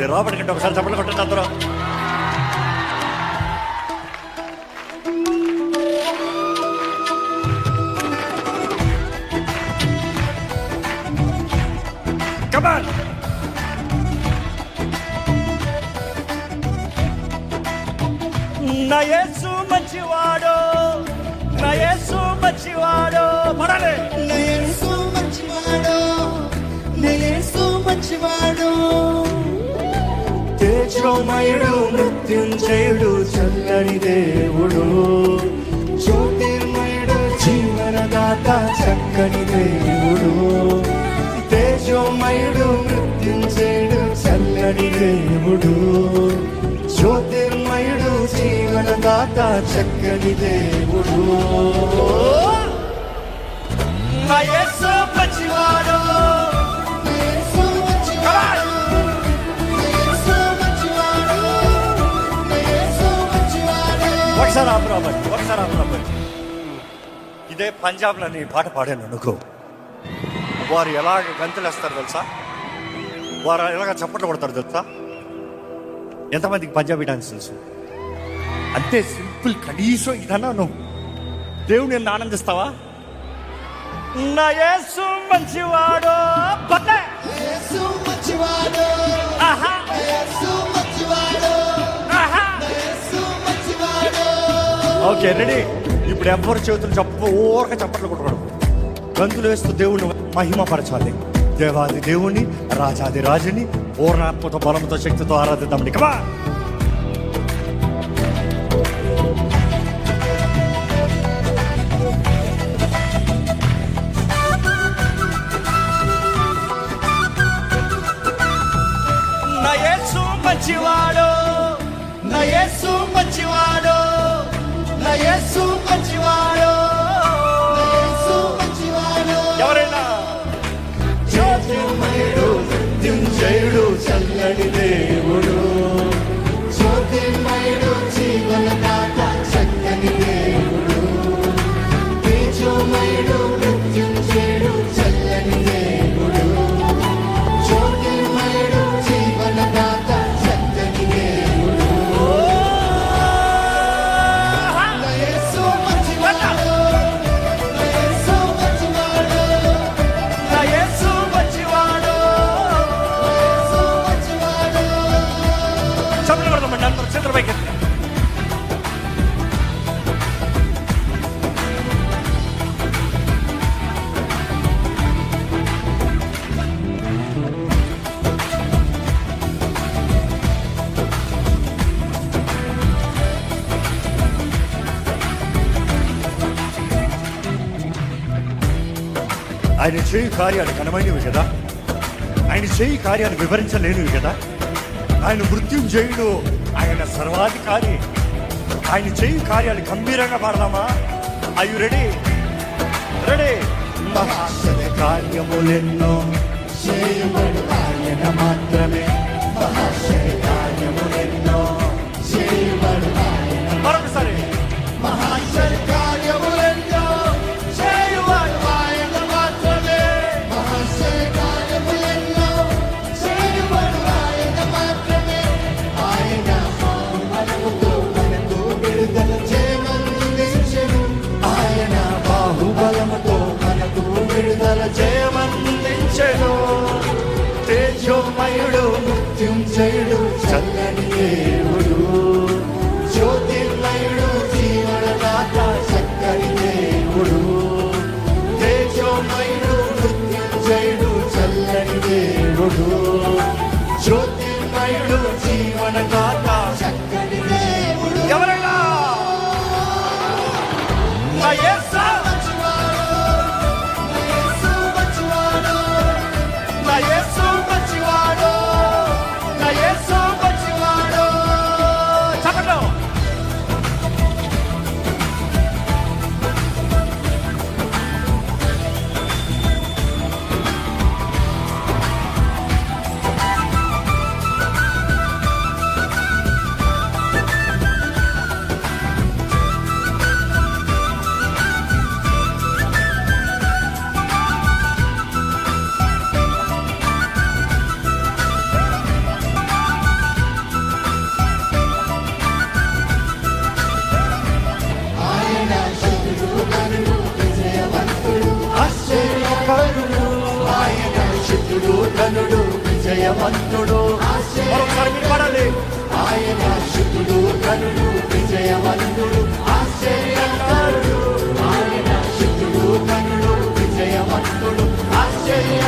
మీరు లోపలికంటే ఒకసారి చప్పట్లు కొట్టండి అందరూ కమాన్ నా యేసు మంచివాడు నయసు యేసు మంచివాడు పడాలి నయసు మంచివాడు నయసు మంచివాడు. తేజోమయుడు మృత్యుంజయుడు చల్లని దేవుడు. జ్యోతిర్మయుడు జీవనదాత చక్కని దేవుడు. తేజోమయుడు మృత్యుంజయుడు చల్లని దేవుడు. జ్యోతిర్మయుడు జీవనదాత చక్కని దేవుడు. నా యేసు ఒకసారి ఒకసారి ఆపరాబట్టి ఇదే పంజాబ్లో నీ పాట పాడాను అనుకో. వారు ఎలాగ గంతులేస్తారు తెలుసా? వారు ఎలాగ చప్పట్లు కొడతారు తెలుసా? ఎంతమందికి పంజాబీ డాన్స్ తెలుసు? అంతే సింపుల్ కనీసం ఇదన్నా నువ్వు దేవుడు నిన్ను ఆనందిస్తావా? నా యేసు మంచివాడు ఓకే రెడీ. ఇప్పుడు ఎవరి చేతులు చెప్ప ఊరక చప్పట్లు కొట్టకూడదు గంతులు వేస్తూ దేవుని మహిమ పరచాలి దేవాది దేవుని రాజాది రాజుని పూర్ణాత్మతో బలంతో శక్తితో ఆరాధిద్దాం కమా ఆయన చేయి కార్యాలు ఘనమైనవి కదా. ఆయన చేయి కార్యాలు వివరించలేనివి కదా. ఆయన మృత్యుంజయుడు ఆయన సర్వాధికారి. ఆయన చేయి కార్యాలు గంభీరంగా పాడదామా అయ్యు రెడీ రెడీ మహాశ్చర్య కార్యములెన్నో చేయబడు ఆయన మాత్రమే. మహాశ్చర్య కార్యములెన్నో చేయ తేజోమయుడు మృత్యుంజయుడు చల్లని దేవుడు. జ్యోతిర్మయుడు జీవనదాత చక్కని దేవుడు. తేజోమయుడు మృత్యుంజయుడు చల్లని దేవుడు. జ్యోతిర్మయుడు జీవనదాత విజయవంతుడు. మరొకసారి మీరు పడాలి ఆయన శుద్ధుడు కనుడు విజయవంతుడు ఆశ్చర్యకరుడు. ఆయన శుద్ధుడు కనుడు విజయవంతుడు ఆశ్చర్య